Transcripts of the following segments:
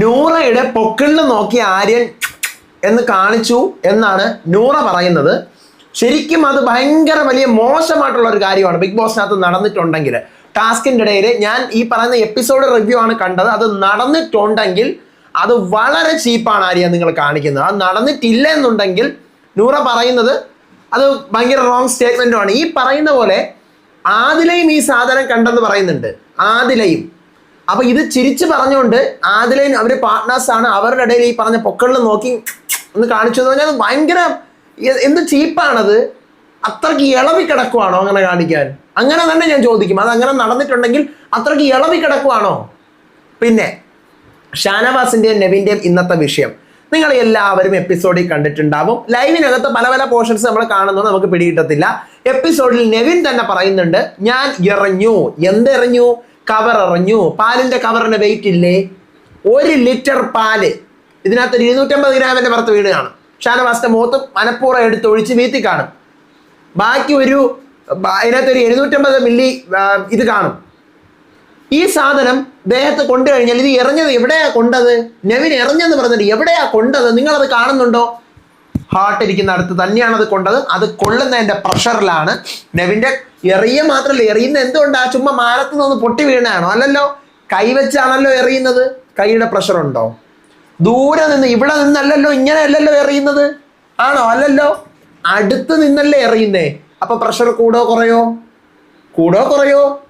നൂറയുടെ പൊക്കിളിൽ നോക്കി ആര്യൻ എന്ന് കാണിച്ചു എന്നാണ് നൂറ പറയുന്നത്. ശരിക്കും അത് ഭയങ്കര വലിയ മോശമായിട്ടുള്ള ഒരു കാര്യമാണ്. ബിഗ് ബോസിനകത്ത് നടന്നിട്ടുണ്ടെങ്കിൽ ടാസ്കിന്റെ ഇടയിൽ ഞാൻ ഈ പറയുന്ന എപ്പിസോഡ് റിവ്യൂ ആണ് കണ്ടത്. അത് നടന്നിട്ടുണ്ടെങ്കിൽ അത് വളരെ ചീപ്പാണ് ആര്യ നിങ്ങൾ കാണിക്കുന്നത്. അത് നടന്നിട്ടില്ല എന്നുണ്ടെങ്കിൽ നൂറ പറയുന്നത് അത് ഭയങ്കര റോങ് സ്റ്റേറ്റ്മെന്റുമാണ് ഈ പറയുന്ന പോലെ ആദിലയും ഈ സാധനം കണ്ടെന്ന് പറയുന്നുണ്ട്. ആദിലയും. അപ്പൊ ഇത് ചിരിച്ചു പറഞ്ഞുകൊണ്ട് ആദലൈൻ അവർ പാർട്ട്നേഴ്സ് ആണ്. അവരുടെ ഇടയിൽ ഈ പറഞ്ഞ പൊക്കളിൽ നോക്കി ഒന്ന് കാണിച്ചു എന്ന് പറഞ്ഞാൽ ഭയങ്കര എന്ത് ചീപ്പാണത്. അത്രയ്ക്ക് ഇളവി കിടക്കുവാണോ അങ്ങനെ കാണിക്കാൻ? അങ്ങനെ തന്നെ ഞാൻ ചോദിക്കും. അത് അങ്ങനെ നടന്നിട്ടുണ്ടെങ്കിൽ അത്രയ്ക്ക് ഇളവി കിടക്കുവാണോ? പിന്നെ ഷാനവാസിന്റെയും നെവിന്റെയും ഇന്നത്തെ വിഷയം. നിങ്ങൾ എല്ലാവരും എപ്പിസോഡിൽ കണ്ടിട്ടുണ്ടാവും. ലൈവിനകത്ത് പല പല പോർഷൻസ് നമ്മൾ കാണുന്നത് നമുക്ക് പിടികിട്ടത്തില്ല. എപ്പിസോഡിൽ നെവിൻ തന്നെ പറയുന്നുണ്ട് ഞാൻ എറിഞ്ഞു എന്തെറിഞ്ഞു കവർ ഇറഞ്ഞു പാലിന്റെ കവറിന് വെയിറ്റ് ഇല്ലേ? ഒരു ലിറ്റർ പാൽ. ഇതിനകത്ത് ഒരു ഇരുന്നൂറ്റമ്പത് ഗ്രാമിന്റെ പുറത്ത് വീട് കാണും ഷാനവാസിന്റെ മുഖത്ത് മനപ്പൂർവം എടുത്ത് ഒഴിച്ച് വീത്തി കാണും. ബാക്കി ഒരു അതിനകത്ത് ഒരു എഴുന്നൂറ്റമ്പത് മില്ലി ഇത് കാണും. ഈ സാധനം ദേഹത്ത് കൊണ്ടു കഴിഞ്ഞാൽ ഇത് എറിഞ്ഞത് എവിടെയാ കൊണ്ടത്? നെവിൻ എറിഞ്ഞെന്ന് പറഞ്ഞിട്ട് എവിടെയാ കൊണ്ടത്? നിങ്ങളത് കാണുന്നുണ്ടോ? ഹാർട്ട് ഇരിക്കുന്ന അടുത്ത് തന്നെയാണ് അത് കൊണ്ടത്. അത് കൊള്ളുന്നതിന്റെ പ്രഷറിലാണ് നെവിന്റെ എറിയ മാത്രമല്ല എറിയുന്ന ആ ചുമ്മാ മാനത്ത് നിന്ന് പൊട്ടി വീണാണോ അല്ലല്ലോ കൈവച്ചാണല്ലോ എറിയുന്നത്. കൈയുടെ പ്രഷർ ഉണ്ടോ? ദൂരെ നിന്ന് ഇവിടെ നിന്നല്ലല്ലോ ഇങ്ങനെ അല്ലല്ലോ എറിയുന്നത്. ആണോ? അല്ലല്ലോ. അടുത്ത് നിന്നല്ലേ എറിയുന്നേ. അപ്പൊ പ്രഷർ കൂടോ കുറയോ? കൂടോ കുറയോ?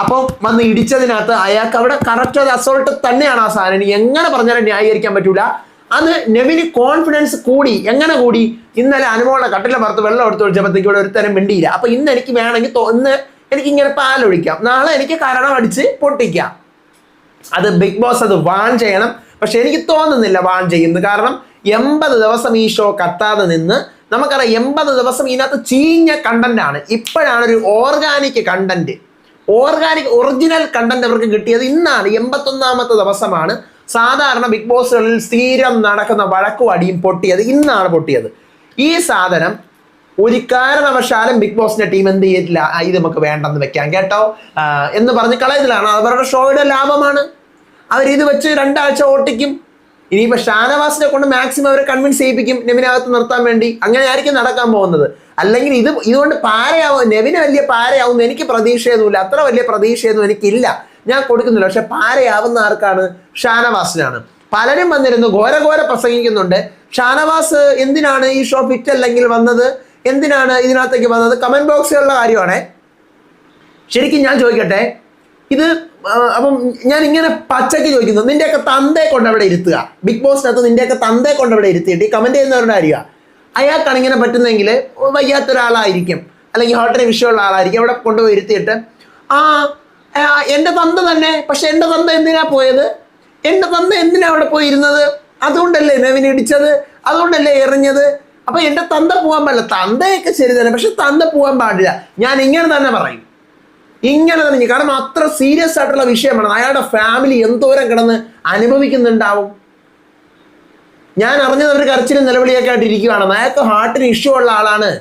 അപ്പോൾ വന്ന് ഇടിച്ചതിനകത്ത് അയാൾക്ക് അവിടെ കറക്റ്റ് അത് അസോൾട്ട് തന്നെയാണ് ആ സാധനം. എങ്ങനെ പറഞ്ഞാലും ന്യായീകരിക്കാൻ പറ്റൂല. അത് നെവിന് കോൺഫിഡൻസ് കൂടി. എങ്ങനെ കൂടി? ഇന്നലെ അനുമോളുടെ കട്ടിലെ പുറത്ത് വെള്ളം എടുത്ത് ഒഴിച്ചപ്പോഴത്തേക്ക് ഇവിടെ ഒരുത്തരം മിണ്ടിയില്ല. അപ്പൊ ഇന്ന് എനിക്ക് വേണമെങ്കിൽ ഇന്ന് എനിക്ക് ഇങ്ങനെ പാലൊഴിക്കാം. നാളെ എനിക്ക് കരണം അടിച്ച് പൊട്ടിക്കാം. അത് ബിഗ് ബോസ് അത് വാൺ ചെയ്യണം. പക്ഷെ എനിക്ക് തോന്നുന്നില്ല വാൺ ചെയ്യുന്നു. കാരണം എൺപത് ദിവസം ഈ ഷോ കത്താതെ നിന്ന് നമുക്കറിയാം എൺപത് ദിവസം ഇതിനകത്ത് ചീഞ്ഞ കണ്ടന്റ് ആണ്. ഇപ്പോഴാണ് ഒരു organic content organic original content അവർക്ക് കിട്ടിയത് ഇന്നാണ്. എൺപത്തൊന്നാമത്തെ ദിവസമാണ് സാധാരണ ബിഗ് ബോസുകളിൽ സ്ഥിരം നടക്കുന്ന വഴക്കും അടിയും പൊട്ടിയത് ഇന്നാണ് പൊട്ടിയത്. ഈ സാധനം ഒരു കാരണവശാലും ബിഗ് ബോസിന്റെ ടീം എന്ത് ചെയ്തിട്ടില്ല. "ആ, ഇത് നമുക്ക് വേണ്ടെന്ന് വെക്കാം കേട്ടോ? എന്ന് പറഞ്ഞ് കളയത്തിലാണ്. അവരുടെ ഷോയുടെ ലാഭമാണ്. അവർ ഇത് വെച്ച് രണ്ടാഴ്ച ഓട്ടിക്കും. ഇനിയിപ്പോ ഷാനവാസിനെ കൊണ്ട് മാക്സിമം അവരെ കൺവിൻസ് ചെയ്യിപ്പിക്കും നെവിനകത്ത് നിർത്താൻ വേണ്ടി. അങ്ങനെ ആയിരിക്കും നടക്കാൻ പോകുന്നത്. അല്ലെങ്കിൽ ഇത് ഇതുകൊണ്ട് പാരയാവും. നെവിന് വലിയ പാരയാവും എനിക്ക് പ്രതീക്ഷയൊന്നുമില്ല. അത്ര വലിയ പ്രതീക്ഷയൊന്നും എനിക്കില്ല. ഞാൻ കൊടുക്കുന്നില്ല. പക്ഷെ പാരയാവുന്ന ആർക്കാണ്? ഷാനവാസിനാണ്. പലരും വന്നിരുന്നു ഘോര ഘോര പ്രസംഗിക്കുന്നുണ്ട്. ഷാനവാസ് എന്തിനാണ് ഈ ഷോ ഫിറ്റ് അല്ലെങ്കിൽ വന്നത്? എന്തിനാണ് ഇതിനകത്തേക്ക് വന്നത്? കമന്റ് ബോക്സിലുള്ള കാര്യമാണ്. ശരിക്കും ഞാൻ ചോദിക്കട്ടെ. ഇത് അപ്പം ഞാൻ ഇങ്ങനെ പച്ചയ്ക്ക് ചോദിക്കുന്നു. നിന്റെയൊക്കെ തന്തയെ കൊണ്ട് അവിടെ ഇരുത്തുക. ബിഗ് ബോസിനകത്ത് നിന്റെയൊക്കെ തന്തയെ കൊണ്ട് അവിടെ ഇരുത്തിയിട്ട് ഈ കമന്റ് ചെയ്യുന്നവരുടെ അറിയുക അയാൾക്കാണ് ഇങ്ങനെ പറ്റുന്നെങ്കിൽ വയ്യാത്തൊരാളായിരിക്കും. അല്ലെങ്കിൽ ഹോട്ടലിന് വിഷയമുള്ള ആളായിരിക്കും. അവിടെ കൊണ്ടുപോയി ഇരുത്തിയിട്ട് ആ, എന്റെ തന്ത തന്നെ പക്ഷെ എന്റെ തന്ത എന്തിനാ പോയത്? എന്റെ തന്ത എന്തിനാ അവിടെ പോയിരുന്നത്? അതുകൊണ്ടല്ലേ നവീൻ ഇടിച്ചത്? അതുകൊണ്ടല്ലേ എറിഞ്ഞത്? അപ്പൊ എന്റെ തന്ത പോകാൻ പാടില്ല. തന്തയൊക്കെ ശരി തന്നെ പക്ഷെ തന്ത പോകാൻ പാടില്ല. ഞാൻ ഇങ്ങനെ തന്നെ പറയും. ഇങ്ങനെ തന്നെ കാരണം അത്ര സീരിയസ് ആയിട്ടുള്ള വിഷയമാണ്. അയാളുടെ ഫാമിലി എന്തോരം കിടന്ന് അനുഭവിക്കുന്നുണ്ടാവും. ഞാൻ അറിഞ്ഞത് അവർ കരച്ചിലും നിലവിളിയൊക്കെ ആയിട്ട് ഇരിക്കുകയാണ് അയാൾക്ക് ഹാർട്ടിന് ഇഷ്യൂ ഉള്ള ആളാണ്.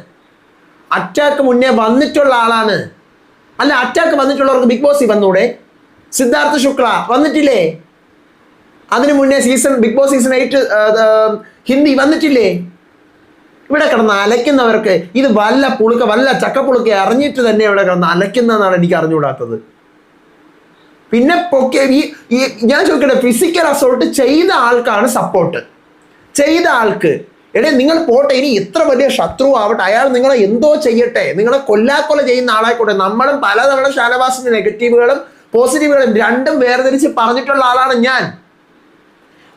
അറ്റാക്ക് മുന്നേ വന്നിട്ടുള്ള ആളാണ്. അല്ല അറ്റാക്ക് വന്നിട്ടുള്ളവർക്ക് ബിഗ് ബോസിൽ വന്നൂടെ? സിദ്ധാർത്ഥ ശുക്ല വന്നിട്ടില്ലേ? അതിനു മുന്നേ season Bigg Boss season eight Hindi വന്നിട്ടില്ലേ? ഇവിടെ കിടന്ന് അലയ്ക്കുന്നവർക്ക് ഇത് വല്ല പുളുക്ക വല്ല ചക്കപ്പുളുക്ക അറിഞ്ഞിട്ട് തന്നെ ഇവിടെ കിടന്ന് അലയ്ക്കുന്നതെന്നാണ് എനിക്ക് അറിഞ്ഞുകൂടാത്തത്. പിന്നെ പൊക്കെ ഈ ഞാൻ ചോദിക്കട്ടെ ഫിസിക്കൽ അസോൾട്ട് ചെയ്ത ആൾക്കാണ് സപ്പോർട്ട് ചെയ്ത ആൾക്ക് എടേ നിങ്ങൾ പോട്ടെ ഇനി ഇത്ര വലിയ ശത്രു ആവട്ടെ അയാൾ നിങ്ങളെ എന്തോ ചെയ്യട്ടെ. നിങ്ങളെ കൊല്ലാക്കൊല ചെയ്യുന്ന ആളായിക്കോട്ടെ. നമ്മളും പലതവണ ഷാനവാസിന്റെ നെഗറ്റീവുകളും പോസിറ്റീവുകളും രണ്ടും വേർതിരിച്ച് പറഞ്ഞിട്ടുള്ള ആളാണ് ഞാൻ.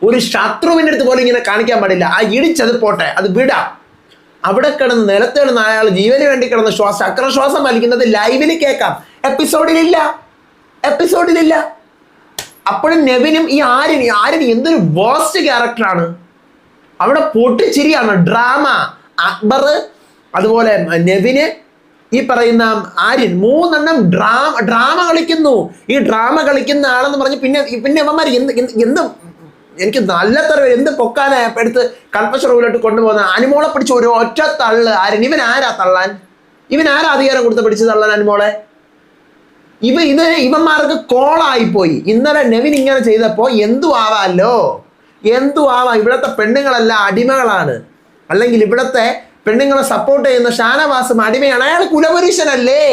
ഒരു ശത്രുവിന്റെ അടുത്ത് പോലും ഇങ്ങനെ കാണിക്കാൻ പാടില്ല. ആ ഇടിച്ചത് പോട്ടെ അത് വിടാം. അവിടെ കിടന്ന് നിലത്ത് കിടന്ന് അയാൾ ജീവന് വേണ്ടി കിടന്ന് ശ്വാസ അക്രശ്വാസം വലിക്കുന്നത് ലൈവിൽ കേൾക്കാം. എപ്പിസോഡിലില്ല എപ്പിസോഡിലില്ല അപ്പോഴും നെവിനും ഈ ആര്യൻ ആര്യൻ എന്തൊരു വേസ്റ്റ് ക്യാരക്ടറാണ് അവിടെ പൊട്ടിച്ചിരിയാണ്. ഡ്രാമ. അക്ബർ അതുപോലെ നെവിന് ഈ പറയുന്ന ആര്യൻ മൂന്നെണ്ണം ഡ്രാമ ഡ്രാമ കളിക്കുന്നു. ഈ ഡ്രാമ കളിക്കുന്ന ആളെന്ന് പറഞ്ഞ് പിന്നെ പിന്നെ അവന്മാർ എന്ത് എന്ത് എനിക്ക് നല്ല തരവ് എന്ത് പൊക്കാന എടുത്ത് റൂമിലോട്ട് കൊണ്ടുപോകുന്ന അനുമോളെ പിടിച്ച് ഒരു ഒറ്റ തള്ള്. ആര്യൻ ഇവൻ ആരാ തള്ളാൻ? ഇവൻ ആരാ അധികാരം കൊടുത്ത് പിടിച്ച് തള്ളാൻ അനുമോളെ? ഇവ ഇത് ഇവന്മാർക്ക് കോളായിപ്പോയി. ഇന്നലെ നെവിൻ ഇങ്ങനെ ചെയ്തപ്പോൾ എന്തു ആവാമല്ലോ എന്തു ആവാം ഇവിടുത്തെ പെണ്ണുങ്ങളെല്ലാം അടിമകളാണ്. അല്ലെങ്കിൽ ഇവിടുത്തെ പെണ്ണുങ്ങളെ സപ്പോർട്ട് ചെയ്യുന്ന ഷാനവാസും അടിമയാണ്. അയാൾ കുലപുരുഷനല്ലേ?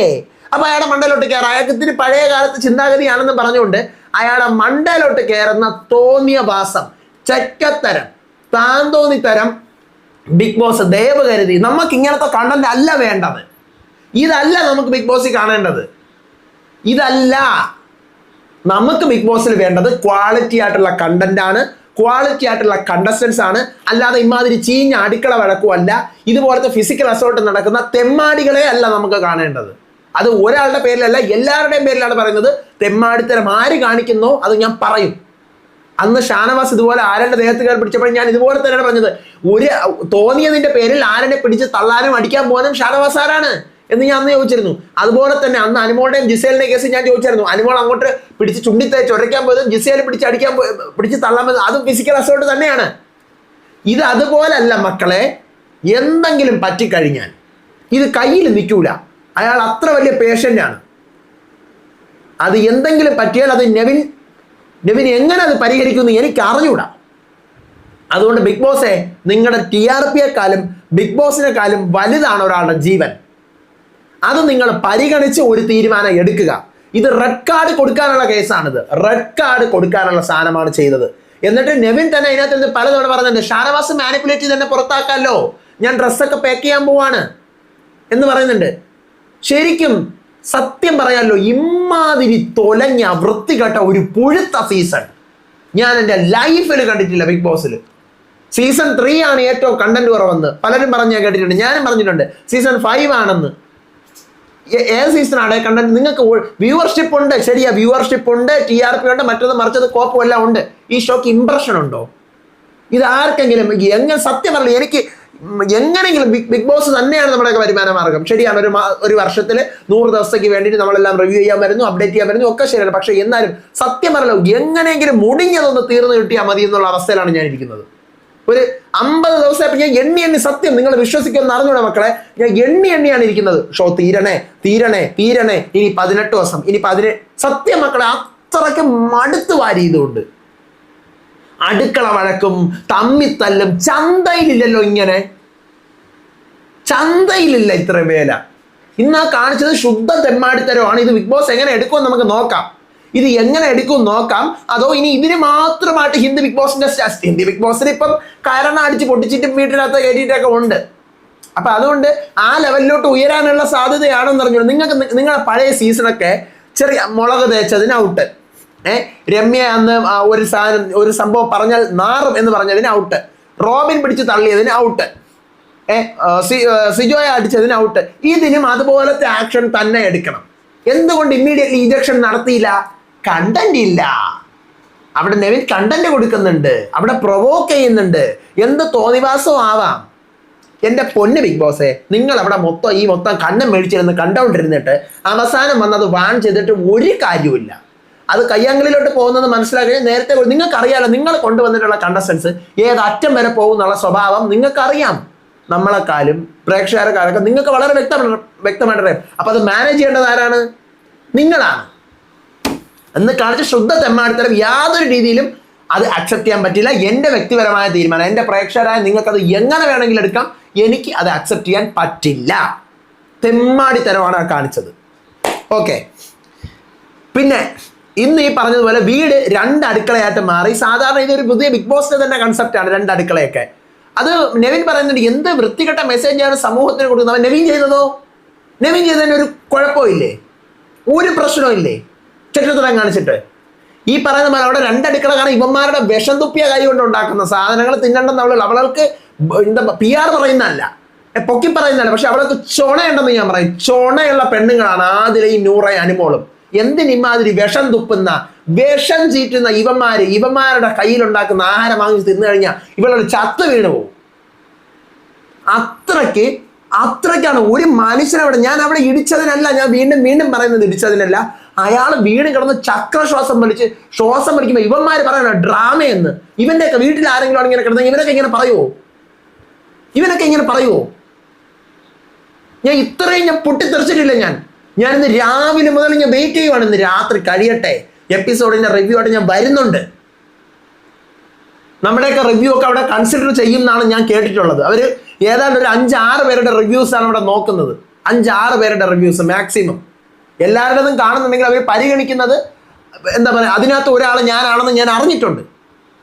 അപ്പൊ അയാളുടെ മണ്ടയിലോട്ട് കയറാം. അയാൾക്ക് ഇത്തിരി പഴയ കാലത്ത് ചിന്താഗതിയാണെന്ന് പറഞ്ഞുകൊണ്ട് അയാളുടെ മണ്ടയിലോട്ട് കയറുന്ന തോന്നിയ വാസം ചക്കത്തരം താന്തോന്നിത്തരം ബിഗ് ബോസ് ദയവ് കരുതി നമുക്ക് ഇങ്ങനത്തെ കണ്ടന്റ് അല്ല വേണ്ടത്. ഇതല്ല നമുക്ക് ബിഗ് ബോസിൽ കാണേണ്ടത്. ഇതല്ല നമുക്ക് ബിഗ് ബോസിൽ വേണ്ടത് ക്വാളിറ്റി ആയിട്ടുള്ള കണ്ടന്റ് ആണ്. ക്വാളിറ്റി ആയിട്ടുള്ള കണ്ടസ്റ്റൻസ് ആണ്. അല്ലാതെ ഇമാതിരി ചീഞ്ഞ അടുക്കള വഴക്കുമല്ല. ഇതുപോലത്തെ ഫിസിക്കൽ അസോൾട്ട് നടക്കുന്ന തെമ്മാടികളെ അല്ല നമുക്ക് കാണേണ്ടത്. അത് ഒരാളുടെ പേരിലല്ല എല്ലാവരുടെയും പേരിലാണ് പറയുന്നത്. തെമ്മാടിത്തരം ആര് കാണിക്കുന്നോ അത് ഞാൻ പറയും. അന്ന് ഷാനവാസ് ഇതുപോലെ ആരന്റെ ദേഹത്ത് കയറി പിടിച്ചപ്പോൾ ഞാൻ ഇതുപോലെ തന്നെയാണ് പറഞ്ഞത്. ഒരു തോന്നിയതിന്റെ പേരിൽ ആരനെ പിടിച്ച് തള്ളാനും അടിക്കാൻ പോകാനും ഷാനവാസ് ആരാണ്? എന്ന് ഞാൻ അന്ന് ചോദിച്ചിരുന്നു. അതുപോലെ തന്നെ അന്ന് അനുമോളുടെയും ജിസേലിന്റെ കേസ് ഞാൻ ചോദിച്ചായിരുന്നു അനുമോൾ അങ്ങോട്ട് പിടിച്ച് ചുണ്ടിത്തെ ചൊരയ്ക്കാൻ പോയതും ജിസേൽ പിടിച്ച് അടിക്കാൻ പിടിച്ച് തള്ളാൻ പോയത് അതും ഫിസിക്കൽ അസോൾട്ട് തന്നെയാണ്. ഇത് അതുപോലല്ല മക്കളെ എന്തെങ്കിലും പറ്റിക്കഴിഞ്ഞാൽ ഇത് കയ്യിൽ നിൽക്കൂല. അയാൾ അത്ര വലിയ പേഷ്യന്റാണ് അത് എന്തെങ്കിലും പറ്റിയാൽ അത് നെവിൻ നെവിൻ എങ്ങനെ അത് പരിഹരിക്കുമെന്ന് എനിക്ക് അറിഞ്ഞൂടാ. അതുകൊണ്ട് ബിഗ് ബോസെ നിങ്ങളുടെ ടി ആർ പിയെക്കാളും ബിഗ് ബോസിനെക്കാളും വലുതാണ് ഒരാളുടെ ജീവൻ. അത് നിങ്ങൾ പരിഗണിച്ച് ഒരു തീരുമാനം എടുക്കുക. ഇത് റെഡ് കാർഡ് കൊടുക്കാനുള്ള കേസാണിത്. റെഡ് കാർഡ് കൊടുക്കാനുള്ള സാധനമാണ് ചെയ്തത്. എന്നിട്ട് നെവിൻ തന്നെ അതിനകത്ത് നിന്ന് പലതവണ പറഞ്ഞിട്ടുണ്ട് ഷാനവാസ് മാനിപ്പുലേറ്റ് ചെയ്ത് തന്നെ പുറത്താക്കാമല്ലോ ഞാൻ ഡ്രസ്സൊക്കെ പാക്ക് ചെയ്യാൻ പോവാണ്. എന്ന് പറയുന്നുണ്ട്. ശരിക്കും സത്യം പറയാമല്ലോ ഇമ്മാതിരി തൊലഞ്ഞ വൃത്തികെട്ട ഒരു പുഴുത്ത സീസൺ ഞാൻ എന്റെ ലൈഫിൽ കണ്ടിട്ടില്ല ബിഗ് ബോസിൽ സീസൺ ത്രീ ആണ് ഏറ്റവും കണ്ടന്റ് കുറവെന്ന്. പലരും പറഞ്ഞ് ഞാൻ കേട്ടിട്ടുണ്ട് ഞാനും പറഞ്ഞിട്ടുണ്ട്. സീസൺ ഫൈവ് ആണെന്ന്. ഏത് സീസണാണ് കണ്ടന്റ് നിങ്ങൾക്ക് വ്യൂവർഷിപ്പ് ഉണ്ട്. ശരിയാ വ്യൂവർഷിപ്പ് ഉണ്ട്. ടി ആർ പി ഉണ്ട്. മറ്റത് മറിച്ചത് കോപ്പും എല്ലാം ഉണ്ട്. ഈ ഷോക്ക് ഇമ്പ്രഷൻ ഉണ്ടോ? ഇത് ആർക്കെങ്കിലും എങ്ങനെ സത്യം പറഞ്ഞു എനിക്ക് എങ്ങനെയെങ്കിലും ബിഗ് ബിഗ് ബോസ് തന്നെയാണ് നമ്മുടെയൊക്കെ വരുമാന മാർഗം. ശരിയാണ് ഒരു ഒരു വർഷത്തിൽ നൂറ് ദിവസത്തേക്ക് വേണ്ടിയിട്ട് നമ്മളെല്ലാം റിവ്യൂ ചെയ്യാൻ വരുന്നു അപ്ഡേറ്റ് ചെയ്യാൻ വരുന്നു ഒക്കെ ശരിയാണ്. പക്ഷേ എന്നാലും സത്യം പറഞ്ഞല്ലോ എങ്ങനെയെങ്കിലും മുടിഞ്ഞതൊന്ന് തീർന്നു കിട്ടിയാൽ മതി എന്നുള്ള അവസ്ഥയിലാണ് ഞാൻ ഇരിക്കുന്നത് ഒരു അമ്പത് ദിവസം ഞാൻ എണ്ണി എണ്ണി സത്യം നിങ്ങൾ വിശ്വസിക്കുമെന്ന് അറിഞ്ഞൂടെ മക്കളെ? ഞാൻ എണ്ണി എണ്ണിയാണ് ഇരിക്കുന്നത്. ഷോ തീരണേ തീരണേ തീരണേ. ഇനി പതിനെട്ട് ദിവസം ഇനി പതിനെ സത്യം മക്കളെ അത്രയ്ക്ക് മടുത്തു വാരി ഇതുകൊണ്ട്. അടുക്കള വഴക്കും തമ്മിത്തല്ലും ചന്തയിലില്ലല്ലോ ഇങ്ങനെ. ചന്തയിലില്ല ഇത്ര വേല ഇന്ന് കാണിച്ചത് ശുദ്ധ തെമ്മാടിത്തരമാണ്. ഇത് ബിഗ് ബോസ് എങ്ങനെ എടുക്കുമെന്ന് നമുക്ക് നോക്കാം. ഇത് എങ്ങനെ എടുക്കും നോക്കാം. അതോ ഇനി ഇതിന് മാത്രമായിട്ട് ഹിന്ദി ബിഗ് ബോസിന്റെ ഹിന്ദി ബിഗ് ബോസിന് ഇപ്പം കയറണ അടിച്ച് പൊട്ടിച്ചിട്ടും വീട്ടിനകത്ത് കയറ്റിയിട്ടൊക്കെ ഉണ്ട്. അപ്പൊ അതുകൊണ്ട് ആ ലെവലിലോട്ട് ഉയരാനുള്ള സാധ്യതയാണെന്ന് പറഞ്ഞു നിങ്ങൾക്ക് നിങ്ങളെ നിങ്ങളുടെ പഴയ സീസണൊക്കെ ചെറിയ മുളക് തേച്ചതിന് ഔട്ട് ഏഹ് രമ്യ അന്ന് ഒരു സാധനം ഒരു സംഭവം പറഞ്ഞാൽ നാറും എന്ന് പറഞ്ഞതിന് ഔട്ട് റോബിൻ പിടിച്ച് തള്ളിയതിന് ഔട്ട് ഏഹ് സിജോയെ അടിച്ചതിന് ഔട്ട് ഇതിനും അതുപോലത്തെ ആക്ഷൻ തന്നെ എടുക്കണം. എന്തുകൊണ്ട് ഇമ്മീഡിയറ്റ്ലി ഇജക്ഷൻ നടത്തിയില്ല? കണ്ടന്റ് ഇല്ല അവിടെ നെവിൻ കണ്ടന്റ് കൊടുക്കുന്നുണ്ട്. അവിടെ പ്രൊവോക്ക് ചെയ്യുന്നുണ്ട്. എന്ത് തോന്നിവാസം ആവാം. എന്റെ പൊന്ന് ബിഗ് ബോസേ നിങ്ങൾ അവിടെ മൊത്തം ഈ മൊത്തം കണ്ണം മേടിച്ചിരുന്ന് കണ്ടോണ്ടിരുന്നിട്ട് അവസാനം വന്നത് വാൺ ചെയ്തിട്ട് ഒരു കാര്യവുമില്ല. അത് കയ്യാങ്കളിലോട്ട് പോകുന്നത് മനസ്സിലാക്കി നേരത്തെ നിങ്ങൾക്കറിയാലോ നിങ്ങൾ കൊണ്ടുവന്നിട്ടുള്ള കണ്ടസ്റ്റൻസ് ഏത് അറ്റം വരെ പോകുന്നുള്ള സ്വഭാവം നിങ്ങൾക്കറിയാം. നമ്മളെക്കാളും പ്രേക്ഷകരെക്കാലൊക്കെ നിങ്ങൾക്ക് വളരെ വ്യക്തമാണ് വ്യക്തമായിട്ട് അറിയാം അപ്പൊ അത് മാനേജ് ചെയ്യേണ്ടത് ആരാണ്? നിങ്ങളാണ്. എന്ന് കാണിച്ച ശുദ്ധ തെമ്മാടിത്തരം യാതൊരു രീതിയിലും അത് അക്സെപ്റ്റ് ചെയ്യാൻ പറ്റില്ല. എന്റെ വ്യക്തിപരമായ തീരുമാനം എന്റെ പ്രേക്ഷകരായ നിങ്ങൾക്കത് എങ്ങനെ വേണമെങ്കിലും എടുക്കാം എനിക്ക് അത് അക്സെപ്റ്റ് ചെയ്യാൻ പറ്റില്ല. തെമ്മാടിത്തരമാണ് കാണിച്ചത്. ഓക്കെ പിന്നെ ഇന്ന് ഈ പറഞ്ഞതുപോലെ വീട് രണ്ട് അടുക്കളയായിട്ട് മാറി. സാധാരണ ഇതൊരു പുതിയ ബിഗ് ബോസിന്റെ തന്നെ കൺസെപ്റ്റാണ് രണ്ട് അടുക്കളയൊക്കെ. അത് നെവിൻ പറയുന്നുണ്ട് എന്ത് വൃത്തികെട്ട മെസ്സേജാണ് സമൂഹത്തിന് കൊടുക്കുന്നത്? നെവിൻ ചെയ്തതോ? നെവിൻ ചെയ്തതിന് ഒരു കുഴപ്പമില്ലേ? ഒരു പ്രശ്നവും ചരിത്രത്തിലും കാണിച്ചിട്ട്. ഈ പറയുന്ന പോലെ അവിടെ രണ്ടടുക്കള കാരണം ഇവന്മാരുടെ വിഷം തുപ്പിയ കൈ കൊണ്ട് ഉണ്ടാക്കുന്ന സാധനങ്ങൾ തിന്നണ്ടെന്ന് അവളുള്ള അവൾക്ക് എന്താ പി ആർ പറയുന്നതല്ല. പൊക്കി പറയുന്നതല്ല. പക്ഷെ അവൾക്ക് ചൊണയുണ്ടെന്ന് ഞാൻ പറയും. ചൊണയുള്ള പെണ്ണുങ്ങളാണ് ആതിലെ ഈ നൂറ അനുമോളും. എന്തിനിമാതിരി വിഷം തുപ്പുന്ന വിഷം ചീറ്റുന്ന ഇവന്മാര് ഇവന്മാരുടെ കയ്യിലുണ്ടാക്കുന്ന ആഹാരം വാങ്ങി തിന്നു കഴിഞ്ഞാൽ ഇവളൊരു ചത്ത് വീണു പോകും അത്രയ്ക്ക് അത്രയ്ക്കാണ്. ഒരു മനുഷ്യനവിടെ ഞാൻ അവിടെ ഇടിച്ചതിനല്ല ഞാൻ വീണ്ടും വീണ്ടും പറയുന്നത് ഇടിച്ചതിനല്ല. അയാൾ വീണ് കിടന്ന് ചക്രശ്വാസം വലിച്ച് ശ്വാസം വലിക്കുമ്പോൾ ഇവന്മാര് പറയണ ഡ്രാമയെന്ന്. ഇവന്റെയൊക്കെ വീട്ടിൽ ആരെങ്കിലും ഇങ്ങനെ കിടന്നെങ്കിൽ ഇവനൊക്കെ ഇങ്ങനെ പറയുമോ ഇവനൊക്കെ ഇങ്ങനെ പറയുമോ ഞാൻ ഇത്രയും ഞാൻ പൊട്ടിത്തെറിച്ചിട്ടില്ല ഞാൻ. ഞാൻ ഇന്ന് രാവിലെ മുതൽ ഞാൻ വെയിറ്റ് ചെയ്യുവാണ് ഇന്ന് രാത്രി. കഴിയട്ടെ. എപ്പിസോഡിന്റെ റിവ്യൂ ആയിട്ട് ഞാൻ വരുന്നുണ്ട്. നമ്മുടെയൊക്കെ റിവ്യൂ ഒക്കെ അവിടെ കൺസിഡർ ചെയ്യും എന്നാണ് ഞാൻ കേട്ടിട്ടുള്ളത്. അവർ ഏതാണ്ട് ഒരു അഞ്ചാറ് പേരുടെ റിവ്യൂസ് ആണ് അവിടെ നോക്കുന്നത്. അഞ്ചാറ് പേരുടെ റിവ്യൂസ് മാക്സിമം എല്ലാവരുടേതും കാണുന്നുണ്ടെങ്കിൽ അവർ പരിഗണിക്കുന്നത് എന്താ പറയുക അതിനകത്ത് ഒരാൾ ഞാനാണെന്ന് ഞാൻ അറിഞ്ഞിട്ടുണ്ട്.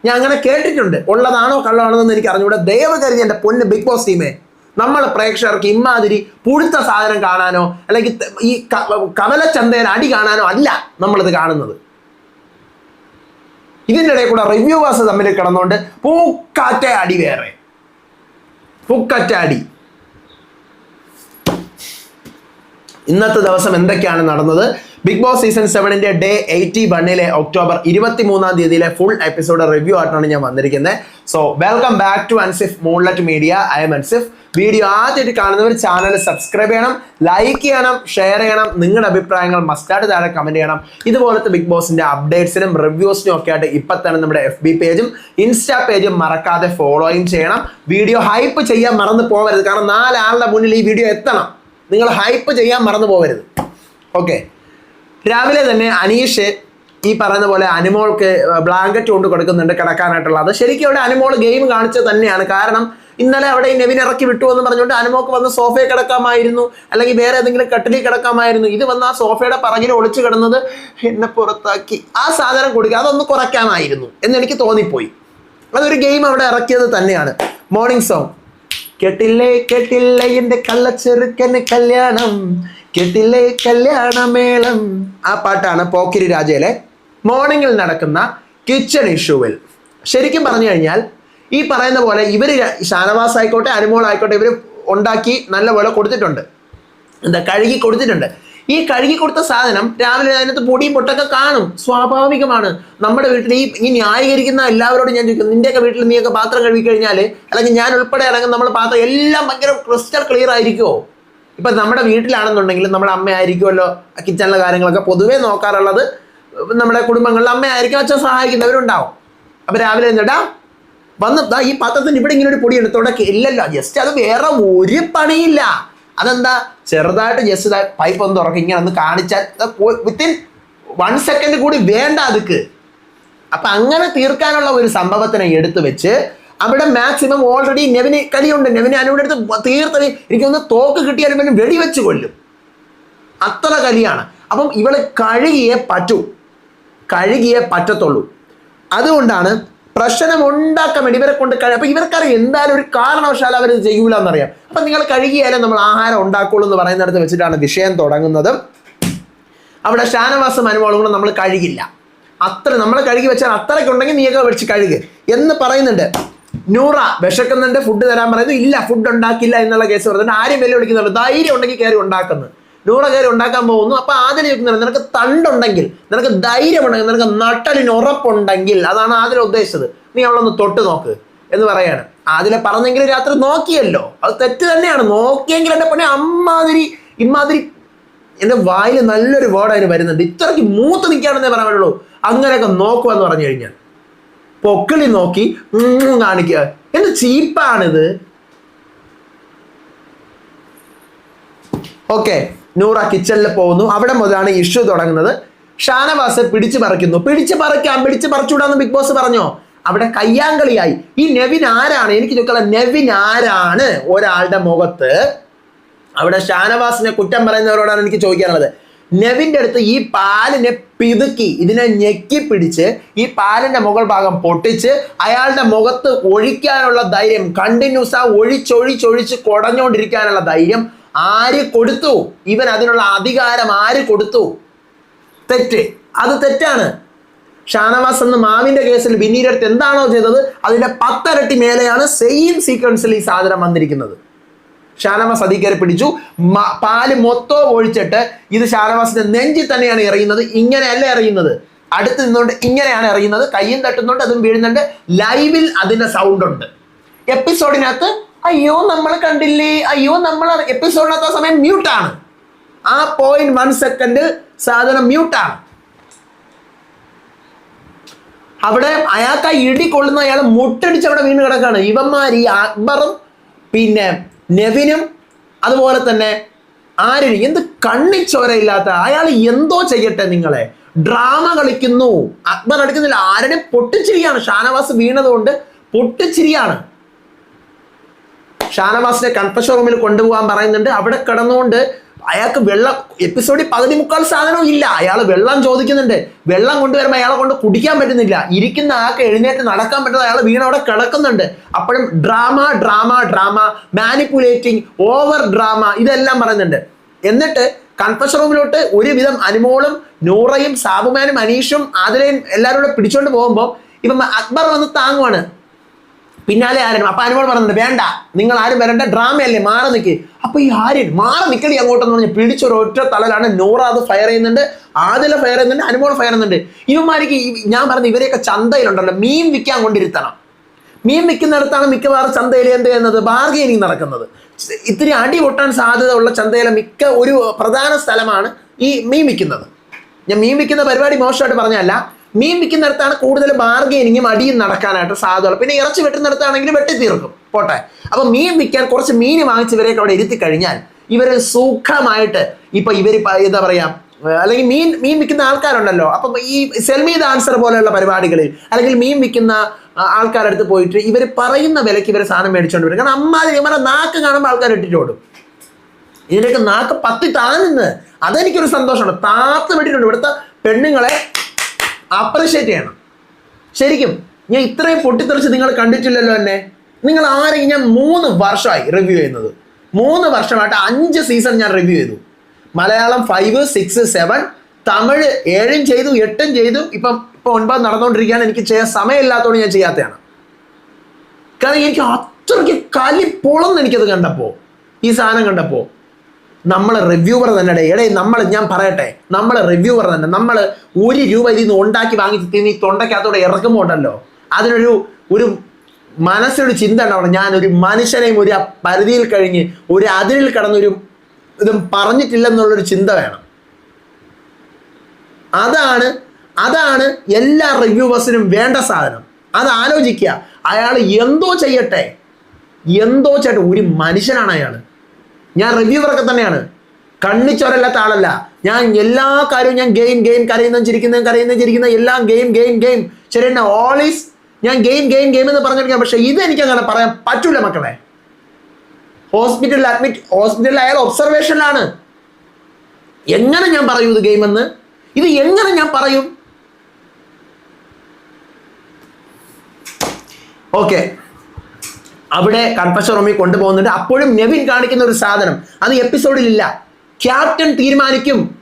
ഞാൻ അങ്ങനെ കേട്ടിട്ടുണ്ട്. ഉള്ളതാണോ കള്ളമാണോ എന്ന് എനിക്ക് അറിഞ്ഞൂടെ ദയവ് കരുതി എന്റെ പൊന്ന് ബിഗ് ബോസ് ടീമേ നമ്മൾ പ്രേക്ഷകർക്ക് ഇമാതിരി പുഴുത്ത സാധനം കാണാനോ അല്ലെങ്കിൽ ഈ കവലച്ചന്തയിൽ അടി കാണാനോ അല്ല നമ്മളിത് കാണുന്നത്. ഇതിന്റെ ഇടയിൽ കൂടെ റിവ്യൂവേഴ്സ് തമ്മിൽ കിടന്നുകൊണ്ട് പൂക്കാറ്റ അടി വേറെ. പൂക്കറ്റ അടി. ഇന്നത്തെ ദിവസം എന്തൊക്കെയാണ് നടന്നത്? ബിഗ് ബോസ് സീസൺ സെവനിന്റെ ഡേ എയ്റ്റി വണ്ണിലെ ഒക്ടോബർ ഇരുപത്തി മൂന്നാം തീയതിയിലെ ഫുൾ എപ്പിസോഡ് റിവ്യൂ ആയിട്ടാണ് ഞാൻ വന്നിരിക്കുന്നത് so welcome back to Ansif Moonlit Media I am Ansif video ആദ്യമായിട്ട് കാണുന്നവർ ചാനൽ സബ്സ്ക്രൈബ് ചെയ്യണം ലൈക്ക് ചെയ്യണം ഷെയർ ചെയ്യണം. നിങ്ങളുടെ അഭിപ്രായങ്ങൾ മസ്റ്റായിട്ട് താഴെ കമന്റ് ചെയ്യണം. ഇതുപോലത്തെ ബിഗ് ബോസിന്റെ അപ്ഡേറ്റ്സിനും റിവ്യൂസിനും ഒക്കെ ആയിട്ട് ഇപ്പം തന്നെ നമ്മുടെ എഫ് ബി പേജും ഇൻസ്റ്റാ പേജും മറക്കാതെ ഫോളോയും ചെയ്യണം. വീഡിയോ ഹൈപ്പ് ചെയ്യാൻ മറന്നു പോകരുത് കാരണം നാലാളുടെ മുന്നിൽ ഈ വീഡിയോ എത്തണം. നിങ്ങൾ ഹൈപ്പ് ചെയ്യാൻ മറന്നു പോകരുത്. ഓക്കെ രാവിലെ തന്നെ അനീഷ് ഈ പറയുന്ന പോലെ അനുമോൾക്ക് ബ്ലാങ്കറ്റ് കൊണ്ട് കൊടുക്കുന്നുണ്ട് കിടക്കാനായിട്ടുള്ള. അത് ശരിക്കും അവിടെ അനുമോൾ ഗെയിം കാണിച്ചത് തന്നെയാണ്. കാരണം ഇന്നലെ അവിടെ ഈ നെവിൻ ഇറക്കി വിട്ടു എന്ന് പറഞ്ഞുകൊണ്ട് അനുമോക്ക് വന്ന് സോഫയിൽ കിടക്കാമായിരുന്നു. അല്ലെങ്കിൽ വേറെ ഏതെങ്കിലും കട്ടിലിൽ കിടക്കാമായിരുന്നു. ഇത് വന്ന് ആ സോഫയുടെ പറകിൽ ഒളിച്ചു കിടന്നത് എന്നെ പുറത്താക്കി. ആ സാധനം കൊടുക്കുക അതൊന്ന് കുറയ്ക്കാമായിരുന്നു എന്ന് എനിക്ക് തോന്നിപ്പോയി. അതൊരു ഗെയിം അവിടെ ഇറക്കിയത് തന്നെയാണ്. മോർണിംഗ് സോങ് കെട്ടില്ലേ കേട്ടില്ലേ എന്റെ കള്ളച്ചെറുക്കന് കല്യാണം? കേട്ടില്ലേ കല്യാണമേളം? ആ പാട്ടാണ് പോക്കിരി രാജയിലെ മോർണിംഗിൽ നടക്കുന്ന കിച്ചൺ ഇഷ്യൂവിൽ. ശരിക്കും പറഞ്ഞു കഴിഞ്ഞാൽ ഈ പറയുന്ന പോലെ ഇവർ ഷാനവാസ് ആയിക്കോട്ടെ അനുമോൾ ആയിക്കോട്ടെ ഇവർ ഉണ്ടാക്കി നല്ലപോലെ കൊടുത്തിട്ടുണ്ട്. എന്താ കഴുകി കൊടുത്തിട്ടുണ്ട്. ഈ കഴുകി കൊടുത്ത സാധനം രാവിലെ അതിനകത്ത് പൊടിയും പൊട്ടൊക്കെ കാണും. സ്വാഭാവികമാണ്. നമ്മുടെ വീട്ടിൽ ഈ ഈ ന്യായീകരിക്കുന്ന എല്ലാവരോടും ഞാൻ ചോദിക്കുന്നു നിന്റെയൊക്കെ വീട്ടിൽ നീയൊക്കെ പാത്രം കഴുകി കഴിഞ്ഞാൽ അല്ലെങ്കിൽ ഞാൻ ഉൾപ്പെടെ ഇറങ്ങും നമ്മൾ പാത്രം എല്ലാം ഭയങ്കര ക്രിസ്റ്റൽ ക്ലിയർ ആയിരിക്കുമോ ഇപ്പം നമ്മുടെ വീട്ടിലാണെന്നുണ്ടെങ്കിൽ നമ്മുടെ അമ്മയായിരിക്കുമല്ലോ കിച്ചണിലെ കാര്യങ്ങളൊക്കെ പൊതുവേ നോക്കാറുള്ളത്. നമ്മുടെ കുടുംബങ്ങളിൽ അമ്മയായിരിക്കും അച്ഛൻ സഹായിക്കുന്നവരുണ്ടാവും. അപ്പം രാവിലെ എന്നിട്ടാ വന്നിട്ടാ ഈ പാത്രത്തിന് ഇവിടെ ഇങ്ങനെ ഒരു പൊടി എടുത്തോടൊക്കെ ഇല്ലല്ലോ ജസ്റ്റ് അത് വേറെ ഒരു പണിയില്ല. അതെന്താ? ചെറുതായിട്ട് ജസ്റ്റ് പൈപ്പ് ഒന്ന് തുറക്കും ഇങ്ങനെ ഒന്ന് കാണിച്ചാൽ വിത്തിൻ വൺ സെക്കൻഡ് കൂടി വേണ്ട അതുക്ക്. അപ്പൊ അങ്ങനെ തീർക്കാനുള്ള ഒരു സംഭവത്തിനെ എടുത്തു വെച്ച് അവിടെ മാക്സിമം ഓൾറെഡി നെവിന് കലിയുണ്ട്. നെവിന് അനുവിടെ അടുത്ത് തീർത്ത് എനിക്കൊന്ന് തോക്ക് കിട്ടിയാലും പിന്നെ വെടിവെച്ച് കൊല്ലും. അത്ര കലിയാണ്. അപ്പം ഇവൾ കഴുകിയേ പറ്റൂ. കഴുകിയേ പറ്റത്തുള്ളൂ. അതുകൊണ്ടാണ് പ്രശ്നം ഉണ്ടാക്കാൻ വേണ്ടി ഇവരെ കൊണ്ട് കഴിയും അപ്പൊ ഇവർക്കറിയാം എന്തായാലും ഒരു കാരണവശാലും അവർ ചെയ്യൂല എന്നറിയാം അപ്പൊ നിങ്ങൾ കഴുകിയാലും നമ്മൾ ആഹാരം ഉണ്ടാക്കുള്ളൂ എന്ന് പറയുന്നിടത്ത് വെച്ചിട്ടാണ് വിഷയം തുടങ്ങുന്നത്. അവിടെ ഷാനവാസം കൂടെ നമ്മൾ കഴുകില്ല അത്ര നമ്മൾ കഴുകി വെച്ചാൽ അത്രയ്ക്ക് ഉണ്ടെങ്കിൽ നീയൊക്കെ വെച്ച് കഴുക് എന്ന് പറയുന്നുണ്ട്. നൂറ വിശക്കുന്നുണ്ട് ഫുഡ് തരാൻ പറയുന്നത് ഇല്ല ഫുഡ് ഉണ്ടാക്കില്ല എന്നുള്ള കേസ് പറയുന്നത് ആരും വെല്ലുവിളിക്കുന്നുള്ളൂ ധൈര്യം ഉണ്ടെങ്കിൽ കയറി ഉണ്ടാക്കുന്നു. നൂറ കയറി ഉണ്ടാക്കാൻ പോകുന്നു. അപ്പൊ ആദ്യം ചോദിക്കുന്നത് നിനക്ക് തണ്ടുണ്ടെങ്കിൽ നിനക്ക് ധൈര്യമുണ്ടെങ്കിൽ നിനക്ക് നട്ടലിന് ഉറപ്പുണ്ടെങ്കിൽ അതാണ് ആദ്യം ഉദ്ദേശിച്ചത്. നീ അവളൊന്ന് തൊട്ട് നോക്ക് എന്ന് പറയാണ്. ആദിലെ പറഞ്ഞെങ്കിൽ രാത്രി നോക്കിയല്ലോ. അത് തെറ്റ് തന്നെയാണ്. നോക്കിയെങ്കിൽ എന്റെ പണി അമ്മാതിരി ഇമ്മാതിരി എന്റെ വായിൽ നല്ലൊരു വേർഡ് അതിന് വരുന്നുണ്ട്. ഇത്രയ്ക്ക് മൂത്ത് നിൽക്കുകയാണെന്നേ പറയാൻ പറ്റുള്ളൂ അങ്ങനെയൊക്കെ നോക്കുക എന്ന് പറഞ്ഞു കഴിഞ്ഞാൽ. പൊക്കിളി നോക്കി കാണിക്കുക. എന്ത് ചീപ്പാണിത്? ഓക്കെ. നൂറ കിച്ചണിൽ പോകുന്നു. അവിടെ മുതലാണ് ഇഷ്യൂ തുടങ്ങുന്നത്. ഷാനവാസ് പിടിച്ചു പറിക്കുന്നു. പിടിച്ചു പറിക്കാം പിടിച്ചു പറിച്ചുകൂടാന്ന് ബിഗ് ബോസ് പറഞ്ഞോ? അവിടെ കയ്യാങ്കളിയായി. ഈ നെവിൻ ആരാണ്? എനിക്ക് ചോദിക്കാൻ നെവിൻ ആരാണ് ഒരാളുടെ മുഖത്ത്? അവിടെ ഷാനവാസിനെ കുറ്റം പറയുന്നവരോടാണ് എനിക്ക് ചോദിക്കാനുള്ളത്. നെവിന്റെ അടുത്ത് ഈ പാലിനെ പിതുക്കി ഇതിനെ ഞെക്കി പിടിച്ച് ഈ പാലിന്റെ മുകൾ ഭാഗം പൊട്ടിച്ച് അയാളുടെ മുഖത്ത് ഒഴിക്കാനുള്ള ധൈര്യം കണ്ടിന്യൂസ് ആ ഒഴിച്ചൊഴിച്ചൊഴിച്ച് കുടഞ്ഞുകൊണ്ടിരിക്കാനുള്ള ധൈര്യം ആര് കൊടുത്തു? ഇവൻ അതിനുള്ള അധികാരം ആര് കൊടുത്തു? തെറ്റ്. അത് തെറ്റാണ്. ഷാനവാസ് എന്ന മാവിന്റെ കേസിൽ വിനീയുടെ എന്താണോ ചെയ്തത്? അതിന്റെ പത്തരട്ടി മേലെയാണ് സെയിം സീക്വൻസിൽ ഈ സാധനം വന്നിരിക്കുന്നത്. ഷാനവാസ് അധികാരി പിടിച്ചു. പാൽ മൊത്തം ഒഴിച്ചിട്ട് ഇത് ഷാനവാസിന്റെ നെഞ്ചിൽ തന്നെയാണ് എറിയുന്നത്. ഇങ്ങനെയല്ല എറിയുന്നത്? അടുത്ത് നിന്നുകൊണ്ട് ഇങ്ങനെയാണ് എറിയുന്നത്. കയ്യും തട്ടുന്നുണ്ട് അതും വീഴുന്നുണ്ട്. ലൈവിൽ അതിന്റെ സൗണ്ട് ഉണ്ട്. എപ്പിസോഡിനകത്ത് അയ്യോ നമ്മൾ കണ്ടില്ലേ? അയ്യോ നമ്മൾ എപ്പിസോഡിനകത്ത് ആ സമയം മ്യൂട്ടാണ് ആ പോയിന്റ് വൺ സെക്കൻഡ് സാധനം മ്യൂട്ടാണ് അവിടെ അയാൾക്ക് ആ ഇടി കൊള്ളുന്ന അയാൾ മുട്ടടിച്ച് അവിടെ വീണ് കിടക്കാണ് ഇവന്മാർ ഈ അക്ബറും പിന്നെ നെവിനും അതുപോലെ തന്നെ ആരും എന്ത് കണ്ണിച്ചോരയില്ലാത്ത അയാൾ എന്തോ ചെയ്യട്ടെ നിങ്ങളെ? ഡ്രാമ കളിക്കുന്നു. അക്ബർ എടുക്കുന്നില്ല ആരുടെ പൊട്ടിച്ചിരിയാണ് ഷാനവാസ് വീണതുകൊണ്ട് പൊട്ടിച്ചിരിയാണ് ഷാനവാസിനെ കൺഫഷൻ റൂമിൽ കൊണ്ടുപോകാൻ പറയുന്നുണ്ട്. അവിടെ കിടന്നുകൊണ്ട് അയാൾക്ക് വെള്ളം എപ്പിസോഡിൽ പകുതി മുക്കാൽ സാധനവും ഇല്ല. അയാൾ വെള്ളം ചോദിക്കുന്നുണ്ട്. വെള്ളം കൊണ്ടുവരുമ്പോൾ അയാളെ കൊണ്ട് കുടിക്കാൻ പറ്റുന്നില്ല. ഇരിക്കുന്ന ആൾക്ക് എഴുന്നേറ്റ് നടക്കാൻ പറ്റുന്ന അയാൾ വീണ് അവിടെ കിടക്കുന്നുണ്ട്. അപ്പോഴും drama drama drama manipulating over drama ഇതെല്ലാം പറയുന്നുണ്ട്. എന്നിട്ട് കൺഫഷൻ റൂമിലോട്ട് ഒരുവിധം അനുമോളും നൂറയും സാബുമാനും അനീഷും ആതിരയും എല്ലാവരും കൂടെ പിടിച്ചോണ്ട് പോകുമ്പോൾ ഇപ്പം അക്ബർ വന്ന് താങ്ങുവാണ്. പിന്നാലെ ആര്യൻ അപ്പൊ അനുമോൾ പറഞ്ഞിട്ടുണ്ട് വേണ്ട നിങ്ങൾ ആരും വരണ്ട ഡ്രാമയല്ലേ മാറി നിൽക്ക് അപ്പൊ ഈ ആര്യൻ മാറി നിൽക്കടി അങ്ങോട്ടെന്ന് പറഞ്ഞ് പിടിച്ചൊരു ഒറ്റ നൂറ അത് ഫയർ ചെയ്യുന്നുണ്ട് ആദില ഫയർ ചെയ്യുന്നുണ്ട് അനുമോൾ ഫയർ ചെയ്യുന്നുണ്ട്. ഇവന്മാർക്ക് ഞാൻ പറഞ്ഞ ഇവരെയൊക്കെ ചന്തയിലുണ്ടല്ലോ മീൻ വിൽക്കാൻ കൊണ്ടിരുത്തണം. മീൻ വിൽക്കുന്നിടത്താണ് മിക്കവാറും ചന്തയിൽ എന്ത് ചെയ്യുന്നത്? ബാർഗെയിനിങ് നടക്കുന്നത്. ഇത്തിരി അടി പൊട്ടാൻ സാധ്യത ഉള്ള ചന്തയിലെ മിക്ക ഒരു പ്രധാന സ്ഥലമാണ് ഈ മീൻ വിൽക്കുന്നത്. ഞാൻ മീൻ വിൽക്കുന്ന പരിപാടി മോശമായിട്ട് പറഞ്ഞല്ല മീൻ വിൽക്കുന്നിടത്താണ് കൂടുതൽ ബാർഗെയിനിങ്ങും അടിയും നടക്കാനായിട്ട് സാധ്യതയുള്ളത്. പിന്നെ ഇറച്ചി വെട്ടുന്നിടത്താണെങ്കിലും വെട്ടി തീർക്കും. പോട്ടെ. അപ്പൊ മീൻ വിൽക്കാൻ കുറച്ച് മീൻ വാങ്ങിച്ച് ഇവരെയൊക്കെ അവിടെ ഇരുത്തി കഴിഞ്ഞാൽ ഇവർ സുഖമായിട്ട് ഇപ്പൊ ഇവർ എന്താ പറയാ അല്ലെങ്കിൽ മീൻ മീൻ വിൽക്കുന്ന ആൾക്കാരുണ്ടല്ലോ. അപ്പം ഈ സെൽമി ആൻസർ പോലെയുള്ള പരിപാടികളിൽ അല്ലെങ്കിൽ മീൻ വിൽക്കുന്ന ആൾക്കാരടുത്ത് ആൾക്കാരുടെ അടുത്ത് പോയിട്ട് ഇവർ പറയുന്ന വിലയ്ക്ക് ഇവർ സാധനം മേടിച്ചോണ്ട് വരും. കാരണം അമ്മാതിരി ഇവരുടെ നാക്ക് കാണുമ്പോൾ ആൾക്കാർ ഇട്ടിട്ട് ഓടും. ഇതിലേക്ക് നാക്ക് പത്തി താഴ്ന്ന് അതെനിക്കൊരു സന്തോഷമുണ്ട് താത്ത് വിട്ടിട്ടുണ്ട്. ഇവിടുത്തെ പെണ്ണുങ്ങളെ അപ്രിഷ്യേറ്റ് ചെയ്യണം. ശരിക്കും ഞാൻ ഇത്രയും പൊട്ടിത്തെറിച്ച് നിങ്ങൾ കണ്ടിട്ടില്ലല്ലോ എന്നെ. നിങ്ങൾ ആരെങ്കിലും ഞാൻ മൂന്ന് വർഷമായി റിവ്യൂ ചെയ്യുന്നത്. മൂന്ന് വർഷമായിട്ട് അഞ്ച് സീസൺ ഞാൻ റിവ്യൂ ചെയ്തു. Malayalam five six seven Tamil ഏഴും ചെയ്തു എട്ടും ചെയ്തു. ഇപ്പം ഇപ്പം ഒൻപത് നടന്നുകൊണ്ടിരിക്കാൻ എനിക്ക് ചെയ്യാൻ സമയമില്ലാത്തതുകൊണ്ട് ഞാൻ ചെയ്യാത്തതാണ്. കാരണം എനിക്ക് അത്രയ്ക്ക് കലി പൊളന്ന് എനിക്കത് കണ്ടപ്പോൾ ഈ സാധനം കണ്ടപ്പോൾ. നമ്മൾ റിവ്യൂവർ തന്നെ എടേ നമ്മൾ ഞാൻ പറയട്ടെ. നമ്മൾ റിവ്യൂവർ തന്നെ. നമ്മൾ ഒരു രൂപ ഇതിൽ നിന്ന് ഉണ്ടാക്കി വാങ്ങി തിന്ന് ഈ തൊണ്ടയ്ക്കകത്തോടെ ഇറക്കുമ്പോൾ ഉണ്ടല്ലോ അതിനൊരു ഒരു മനസ്സിലൊരു ചിന്ത ഉണ്ടാവണം. ഞാനൊരു മനുഷ്യനെയും ഒരു പരിധിയിൽ കഴിഞ്ഞ് ഒരു അതിരിൽ കടന്നൊരു ഇതും പറഞ്ഞിട്ടില്ലെന്നുള്ളൊരു ചിന്ത വേണം. അതാണ് അതാണ് എല്ലാ റിവ്യൂവേഴ്സിനും വേണ്ട സാധനം. അത് ആലോചിക്കുക. അയാൾ എന്തോ ചെയ്യട്ടെ. എന്തോ ചെയ്യട്ടെ. ഒരു മനുഷ്യനാണ് അയാൾ ഞാൻ റിവ്യൂവറൊക്കെ തന്നെയാണ്. കണ്ണിച്ചോരല്ലാത്ത ആളല്ല. ഞാൻ എല്ലാ കാര്യവും ഞാൻ ഗെയിം ഗെയിം കരയുന്ന ചിരിക്കുന്ന കരയുന്ന ചിരിക്കുന്ന എല്ലാം ഗെയിം ഗെയിം ഗെയിം. ശരി തന്നെ ഓളീസ് ഞാൻ ഗെയിം ഗെയിം ഗെയിം എന്ന് പറഞ്ഞിരിക്കാം പക്ഷെ ഇത് എനിക്ക് അങ്ങനെ പറയാൻ പറ്റൂല മക്കളെ. ഹോസ്പിറ്റലിൽ അഡ്മിറ്റ് ഹോസ്പിറ്റലിൽ അയാൾ ഒബ്സർവേഷനിലാണ് എങ്ങനെ ഞാൻ പറയൂ ഇത് ഗെയിം എന്ന്? ഇത് എങ്ങനെ ഞാൻ പറയും? ഓക്കെ അവിടെ കൺഫഷൻ റൂമിൽ കൊണ്ടുപോകുന്നുണ്ട്. അപ്പോഴും നെവിൻ കാണിക്കുന്ന ഒരു സാധനം. അത് എപ്പിസോഡിലില്ല ക്യാപ്റ്റൻ തീരുമാനിക്കും.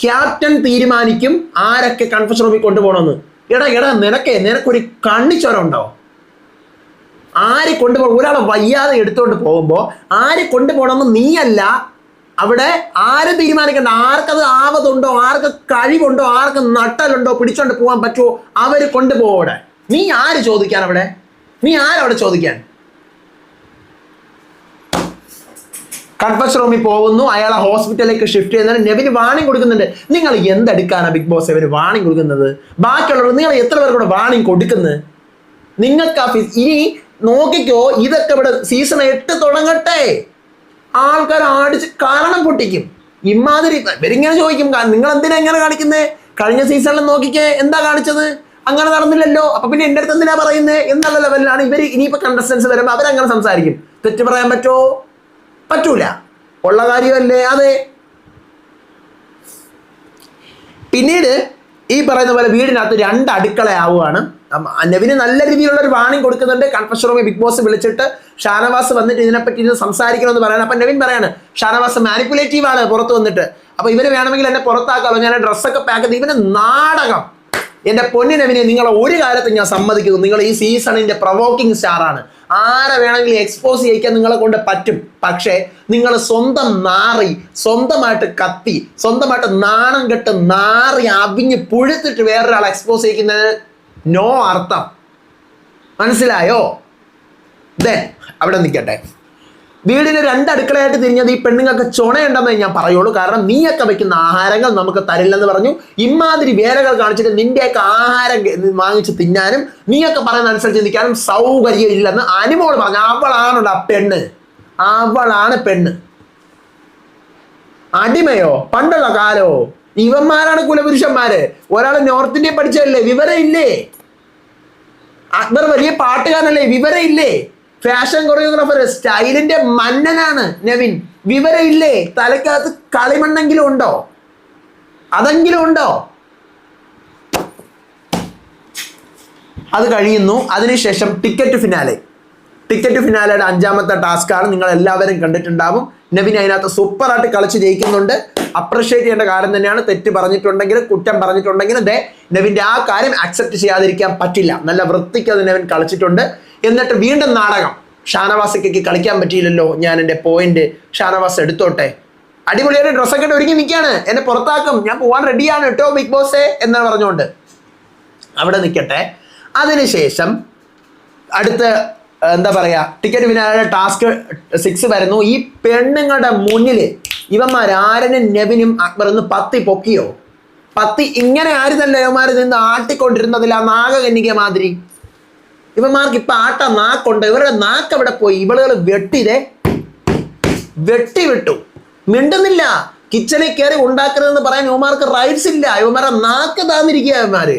ക്യാപ്റ്റൻ തീരുമാനിക്കും ആരൊക്കെ കൺഫഷൻ റൂമിൽ കൊണ്ടുപോകണമെന്ന്. എടാ എടാ നിനക്ക് നിനക്കൊരു കണ്ണിച്ചോരം ഉണ്ടോ? ആരെ കൊണ്ടുപോകണം ഒരാളെ വയ്യാതെ എടുത്തുകൊണ്ട് പോകുമ്പോൾ ആര് കൊണ്ടുപോകണമെന്ന് നീയല്ല. അവിടെ ആര് തീരുമാനിക്കണ്ട. ആർക്കത് ആവതുണ്ടോ? ആർക്ക് കഴിവുണ്ടോ? ആർക്ക് നട്ടലുണ്ടോ? പിടിച്ചോണ്ട് പോകാൻ പറ്റുമോ അവർ കൊണ്ടുപോകും നീ ആര് ചോദിക്കാൻ അവിടെ? നീ ആരവിടെ ചോദിക്കാൻ? കൺഫഷൻ റൂമിൽ പോകുന്നു അയാളെ ഹോസ്പിറ്റലിലേക്ക് ഷിഫ്റ്റ് ചെയ്യുന്നതിന് നെവിന് വാണിംഗ് കൊടുക്കുന്നുണ്ട്. നിങ്ങൾ എന്തെടുക്കാനാണ് ബിഗ് ബോസ് ഇവർ വാണിംഗ് കൊടുക്കുന്നത്? ബാക്കിയുള്ളവർ നിങ്ങൾ എത്ര പേർക്കൂടെ വാണിംഗ് കൊടുക്കുന്നത്? നിങ്ങൾക്ക് ആ ഇനി നോക്കിക്കോ ഇതൊക്കെ ഇവിടെ സീസൺ എട്ട് തുടങ്ങട്ടെ. ആൾക്കാർ ആടിച്ച് കാരണം പൊട്ടിക്കും. ഇമാതിരി ഇവരിങ്ങനെ ചോദിക്കും നിങ്ങൾ എന്തിനാ എങ്ങനെ കാണിക്കുന്നേ? കഴിഞ്ഞ സീസണിൽ നോക്കിക്കേ എന്താ കാണിച്ചത്? അങ്ങനെ നടന്നില്ലല്ലോ. അപ്പൊ പിന്നെ എന്റെ അടുത്ത് എന്തിനാ പറയുന്നത് എന്നുള്ള ലെവലിലാണ് ഇവർ ഇനിയിപ്പോ കണ്ടസ്റ്റൻസ് വരുമ്പോൾ അവരങ്ങനെ സംസാരിക്കും. തെറ്റ് പറയാൻ പറ്റുമോ പറ്റൂല. ഉള്ള കാര്യമല്ലേ? അതെ. പിന്നീട് ഈ പറയുന്ന പോലെ വീടിനകത്ത് രണ്ട് അടുക്കള ആവുകയാണ്. അം- നല്ല രീതിയിലുള്ള ഒരു വാണിംഗ് കൊടുക്കുന്നുണ്ട്. കൺഫഷൻ റൂമിൽ ബിഗ് ബോസ് വിളിച്ചിട്ട് ഷാനവാസ് വന്നിട്ട് ഇതിനെപ്പറ്റി ഇത് സംസാരിക്കണമെന്ന് പറയണം. അപ്പം നവീൻ പറയാണ് ഷാനവാസ് മാനിപ്പുലേറ്റീവ് ആണ് പുറത്ത് വന്നിട്ട്. അപ്പോൾ ഇവർ വേണമെങ്കിൽ എന്നെ പുറത്താക്കാമോ ഞാൻ ഡ്രസ്സൊക്കെ പാക്ക് ചെയ്ത് ഇവന് നാടകം. എന്റെ പൊന്നിനവിനെ നിങ്ങളെ ഒരു കാലത്ത് ഞാൻ സമ്മതിക്കുന്നു. നിങ്ങൾ ഈ സീസണിന്റെ പ്രൊവോക്കിംഗ് സ്റ്റാറാണ് ആരെ വേണമെങ്കിലും എക്സ്പോസ് ചെയ്യിക്കാൻ നിങ്ങളെ കൊണ്ട് പറ്റും. പക്ഷേ നിങ്ങൾ സ്വന്തം നാറി സ്വന്തമായിട്ട് കത്തി സ്വന്തമായിട്ട് നാണം കെട്ട് നാറി അവിഞ്ഞ് പുഴുത്തിട്ട് വേറൊരാളെ എക്സ്പോസ് ചെയ്യിക്കുന്നതിന് നോ അർത്ഥം. മനസ്സിലായോ? ദേ അവിടെ നിൽക്കട്ടെ. വീടിന് രണ്ട് അടുക്കളയായിട്ട് തിരിഞ്ഞത് ഈ പെണ്ണുങ്ങൾക്ക് ചുണയുണ്ടെന്നേ ഞാൻ പറയുള്ളൂ. കാരണം നീയൊക്കെ വെക്കുന്ന ആഹാരങ്ങൾ നമുക്ക് തരില്ലെന്ന് പറഞ്ഞു. ഇമാതിരി വേലകൾ കാണിച്ചിട്ട് നിന്റെയൊക്കെ ആഹാരം വാങ്ങിച്ച് തിന്നാനും നീയൊക്കെ പറയുന്ന അനുസരിച്ച് നിൽക്കാനും സൗകര്യം ഇല്ലെന്ന് അനുമോൾ പറഞ്ഞു. അവളാണുള്ള ആ പെണ്ണ്? അവളാണ് പെണ്ണ്. അടിമയോ? പണ്ടുള്ള കാലോ? ഇവന്മാരാണ് കുലപുരുഷന്മാര്. ഒരാൾ നോർത്ത് ഇന്ത്യ പഠിച്ചതല്ലേ? വിവരം ഇല്ലേ അക്ബർ വലിയ പാട്ടുകാരനല്ലേ? വിവരം ഇല്ലേ ഫാഷൻ കൊറിയോഗ്രാഫർ സ്റ്റൈലിന്റെ മന്നനാണ് നവീൻ. വിവരം ഇല്ലേ തലക്കകത്ത് കളിമണ്ണെങ്കിലും ഉണ്ടോ? അതെങ്കിലും ഉണ്ടോ? അത് കഴിയുന്നു. അതിനുശേഷം ടിക്കറ്റ് ഫിനാലെ ടിക്കറ്റ് ഫിനാലയുടെ അഞ്ചാമത്തെ ടാസ്ക്കാണ് നിങ്ങൾ എല്ലാവരും കണ്ടിട്ടുണ്ടാവും. നവിൻ അതിനകത്ത് സൂപ്പറായിട്ട് കളിച്ച് ജയിക്കുന്നുണ്ട്. അപ്രിഷ്യേറ്റ് ചെയ്യേണ്ട കാര്യം തന്നെയാണ്. തെറ്റ് പറഞ്ഞിട്ടുണ്ടെങ്കിലും കുറ്റം പറഞ്ഞിട്ടുണ്ടെങ്കിലും ദേ നവിന്റെ ആ കാര്യം അക്സെപ്റ്റ് ചെയ്യാതിരിക്കാൻ പറ്റില്ല. നല്ല വൃത്തിക്ക് അത് നവിൻ കളിച്ചിട്ടുണ്ട്. എന്നിട്ട് വീണ്ടും നാടകം. ഷാനവാസിക്ക് കളിക്കാൻ പറ്റിയില്ലല്ലോ ഞാൻ എന്റെ പോയിന്റ് ഷാനവാസ് എടുത്തോട്ടെ. അടിപൊളിയായിട്ട് ഡ്രസ്സൊക്കെ ഒരുങ്ങി നിൽക്കുകയാണ്. എന്നെ പുറത്താക്കും. ഞാൻ പോവാൻ റെഡിയാണ് കേട്ടോ ബിഗ് ബോസേ എന്ന് പറഞ്ഞുകൊണ്ട്. അവിടെ നിൽക്കട്ടെ. അതിനുശേഷം അടുത്ത എന്താ പറയാ ടിക്കറ്റ് വിനാരുടെ ടാസ്ക് സിക്സ് വരുന്നു. ഈ പെണ്ണുങ്ങളുടെ മുന്നിൽ ഇവന്മാർ ആരനും നെവിനും അക്ബർ ഒന്ന് പത്തി പൊക്കിയോ? പത്തി ഇങ്ങനെ ആര് തന്നെ ഇവന്മാർ നിന്ന് ആട്ടിക്കൊണ്ടിരുന്നതിൽ ആ നാഗകന്യക മാതിരി? ഇവന്മാർക്ക് ഇപ്പൊ ആട്ട നാക്കുണ്ട്. ഇവരുടെ നാക്ക് അവിടെ പോയി? ഇവളുകൾ വെട്ടിതേ വെട്ടി വിട്ടു. മിണ്ടുന്നില്ല. കിച്ചണിൽ കയറി ഉണ്ടാക്കരുതെന്ന് പറയാൻ ഇവന്മാർക്ക് റൈറ്റ്സ് ഇല്ല. ഇവന്മാരെ നാക്ക് താന്നിരിക്കുക ഇവന്മാര്.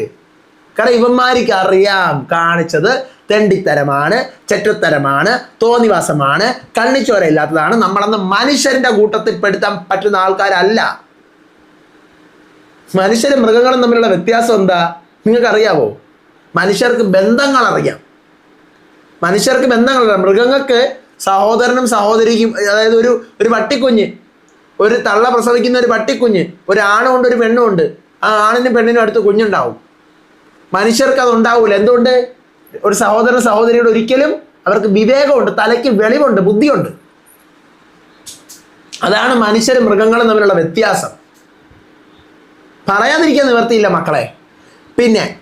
കാരണം ഇവന്മാർക്ക് അറിയാം കാണിച്ചത് തെണ്ടിത്തരമാണ് ചെറ്റത്തരമാണ് തോന്നിവാസമാണ് കണ്ണിച്ചോര ഇല്ലാത്തതാണ്. നമ്മളന്ന് മനുഷ്യരുടെ കൂട്ടത്തിൽ പെടുത്താൻ പറ്റുന്ന ആൾക്കാരല്ല. മനുഷ്യരും മൃഗങ്ങളും തമ്മിലുള്ള വ്യത്യാസം എന്താ? നിങ്ങൾക്ക് അറിയാവോ മനുഷ്യർക്ക് ബന്ധങ്ങൾ അറിയാം മനുഷ്യർക്ക് ബന്ധങ്ങളറിയാം. മൃഗങ്ങൾക്ക് സഹോദരനും സഹോദരിക്കും അതായത് ഒരു ഒരു പട്ടിക്കുഞ്ഞ് ഒരു തള്ള പ്രസവിക്കുന്ന ഒരു പട്ടിക്കുഞ്ഞ് ഒരു ആണുണ്ട് ഒരു പെണ്ണുണ്ട് ആ ആണിനും പെണ്ണിനും അടുത്ത് കുഞ്ഞുണ്ടാവും. മനുഷ്യർക്ക് അത് ഉണ്ടാവൂല എന്തുകൊണ്ട്? ഒരു സഹോദര സഹോദരിയുടെ ഒരിക്കലും അവർക്ക് വിവേകമുണ്ട് തലയ്ക്ക് വെളിവുണ്ട് ബുദ്ധിയുണ്ട്. അതാണ് മനുഷ്യരും മൃഗങ്ങളും തമ്മിലുള്ള വ്യത്യാസം. പറയാതിരിക്കാൻ നിവർത്തിയില്ല മക്കളെ. പിന്നെ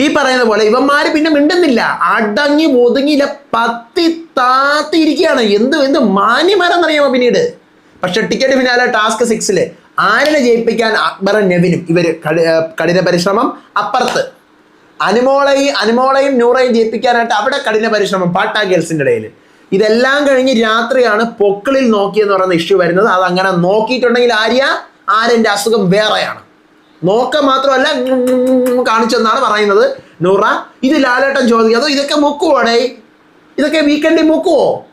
ഈ പറയുന്ന പോലെ ഇവന്മാര് പിന്നെ മിണ്ടുന്നില്ല. അടങ്ങി ഒതുങ്ങിയില്ല പത്തി താത്തിയിരിക്കുകയാണ്. എന്ത് എന്ത് മാന്യമാരെന്നറിയാമോ പിന്നീട്? പക്ഷെ ടിക്കറ്റ് ഫിനാലെ ടാസ്ക് സിക്സിൽ ആരിനെ ജയിപ്പിക്കാൻ അക്ബറും നെവിനും കടി- കഠിന പരിശ്രമം? അപ്പുറത്ത്. അനുമോളയും അനുമോളയും നൂറയും ജയിപ്പിക്കാനായിട്ട് അവിടെ കഠിന പരിശ്രമം പാട്ടാ ഗേൾസിന്റെ ഇടയിൽ ഇതെല്ലാം കഴിഞ്ഞ് രാത്രിയാണ് പൊക്കിളിൽ നോക്കിയെന്ന് പറയുന്ന ഇഷ്യൂ വരുന്നത്. അത് അങ്ങനെ നോക്കിയിട്ടുണ്ടെങ്കിൽ ആര്യ ആരന്റെ അസുഖം വേറെയാണ്. നോക്ക മാത്രമല്ല കാണിച്ചെന്നാണ് പറയുന്നത്. നൂറ ഇത് ലാലേട്ടൻ ചോദിക്കും. അതോ ഇതൊക്കെ മുക്കുവോടെ? ഇതൊക്കെ വീക്കെൻഡിൽ മുക്കുവോ?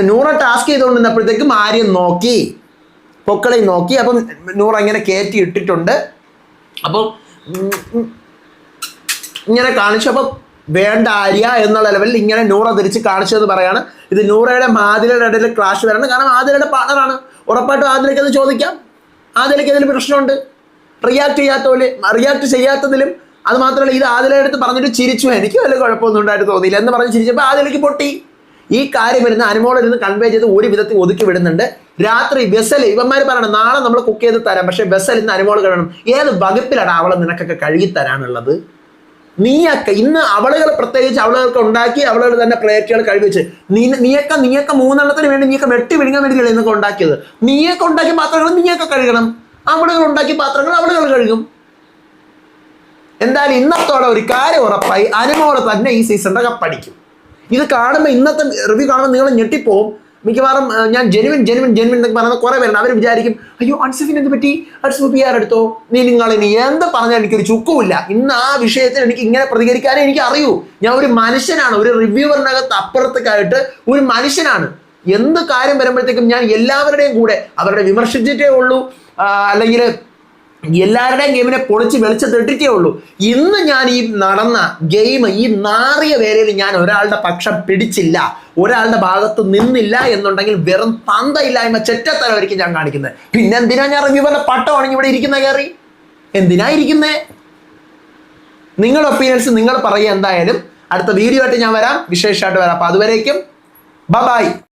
നൂറ ടാസ്ക് ചെയ്തുകൊണ്ടിരുന്നപ്പോഴത്തേക്കും ആര്യൻ നോക്കി. പൊക്കളെ നോക്കി. അപ്പം നൂറ് അങ്ങനെ കയറ്റി ഇട്ടിട്ടുണ്ട്. അപ്പം ഇങ്ങനെ കാണിച്ചപ്പോൾ വേണ്ട ആര്യ എന്നുള്ള ലെവലിൽ ഇങ്ങനെ നൂറ തിരിച്ച് കാണിച്ചതെന്ന് പറയാണ്. ഇത് നൂറയുടെ മാതിരയുടെ ഇടയിൽ ക്ലാഷ് വരണം. കാരണം ആതിരയുടെ പാർട്ണറാണ് ഉറപ്പായിട്ടും ആദിലേക്ക് അത് ചോദിക്കാം. ആതിരയ്ക്ക് അതിൽ പ്രശ്നമുണ്ട്? റിയാക്ട് ചെയ്യാത്ത പോലെ റിയാക്ട് ചെയ്യാത്തതിലും അത് മാത്രമല്ല ഇത് ആതിരയുടെ അടുത്ത് പറഞ്ഞിട്ട് ചിരിച്ചു. എനിക്ക് വല്ല കുഴപ്പമൊന്നും ഉണ്ടായിട്ട് തോന്നിയില്ല എന്ന് പറഞ്ഞ് ചിരിച്ചപ്പോൾ ആതിരയ്ക്ക് പൊട്ടി. ഈ കാര്യം ഇരുന്ന് അനുമോളിരുന്ന് കൺവേ ചെയ്ത് ഒരു വിധത്തിൽ ഒതുക്കി വിടുന്നുണ്ട്. രാത്രി ബെസൽ ഇവന്മാർ പറയണം നാളെ നമ്മൾ കുക്ക് ചെയ്ത് തരാം. പക്ഷെ ബെസൽ ഇന്ന് അനുമോൾ കഴിയണം. ഏത് വകുപ്പിലാണ് അവളെ നിനക്കൊക്കെ കഴുകി തരാനുള്ളത്? നീയൊക്കെ ഇന്ന് അവളുകൾ പ്രത്യേകിച്ച് അവളുകൾക്ക് ഉണ്ടാക്കി അവളുകൾ തന്നെ പ്ലേറ്റുകൾ കഴിവെച്ച് നീ നീയൊക്കെ നീയൊക്കെ മൂന്നെണ്ണത്തിന് വേണ്ടി നീയൊക്കെ വെട്ടി വിഴുങ്ങാൻ വേണ്ടി ഇന്നൊക്കെ ഉണ്ടാക്കിയത്. നീയൊക്കെ ഉണ്ടാക്കിയ പാത്രങ്ങൾ നീയൊക്കെ കഴുകണം. അവളുകൾ ഉണ്ടാക്കിയ പാത്രങ്ങൾ അവളുകൾ കഴുകും. എന്തായാലും ഇന്നത്തോടെ ഒരു കാര്യം ഉറപ്പായി. അനുമോളെ തന്നെ ഈ സീസണിലൊക്കെ കപ്പടിക്കും ഇത് കാണുമ്പോൾ ഇന്നത്തെ റിവ്യൂ കാണുമ്പോൾ നിങ്ങൾ ഞെട്ടിപ്പോവും. മിക്കവാറും ഞാൻ ജെനുവിൻ ജെനുവിൻ ജെനുവിൻ എന്നൊക്കെ പറയുന്ന കുറേ പേരുണ്ട്. അവർ വിചാരിക്കും അയ്യോ അൻസഫിന് എന്ത് പറ്റി? അൻസഫ് പി ആർ എടുത്തോ? നീ നിങ്ങൾ ഇനി എന്ത് പറഞ്ഞാൽ എനിക്കൊരു ചുക്കുമില്ല. ഇന്ന് ആ വിഷയത്തിൽ എനിക്ക് ഇങ്ങനെ പ്രതികരിക്കാനേ എനിക്ക് അറിയൂ ഞാൻ ഒരു മനുഷ്യനാണ്. ഒരു റിവ്യൂവറിനകത്ത് അപ്പുറത്തേക്കായിട്ട് ഒരു മനുഷ്യനാണ്. എന്ത് കാര്യം വരുമ്പോഴത്തേക്കും ഞാൻ എല്ലാവരുടെയും കൂടെ അവരുടെ വിമർശിച്ചിട്ടേ ഉള്ളൂ. അല്ലെങ്കിൽ എല്ലാവരുടെയും ഗെയിമിനെ പൊളിച്ച് വെളിച്ചത്തിട്ടിട്ടേ ഉള്ളൂ. ഇന്ന് ഞാൻ ഈ നടന്ന ഗെയിം ഈ നാറിയ വേലയിൽ ഞാൻ ഒരാളുടെ പക്ഷം പിടിച്ചില്ല. ഒരാളുടെ ഭാഗത്ത് നിന്നില്ല എന്നുണ്ടെങ്കിൽ വെറും തന്തയില്ലായ്മ ചെറ്റത്തരമായിരിക്കും ഞാൻ കാണിക്കുന്നത്. പിന്നെ എന്തിനാ ഞാൻ റിവ്യൂവറിന്റെ പട്ടമാണെങ്കിൽ ഇവിടെ ഇരിക്കുന്ന കയറി? എന്തിനാ ഇരിക്കുന്നേ? നിങ്ങളുടെ ഒപ്പീനിയൻസ് നിങ്ങൾ പറയുക എന്തായാലും. അടുത്ത വീഡിയോ ആയിട്ട് ഞാൻ വരാം. വിശേഷമായിട്ട് വരാം. അപ്പൊ അതുവരേക്കും. ബ ബൈ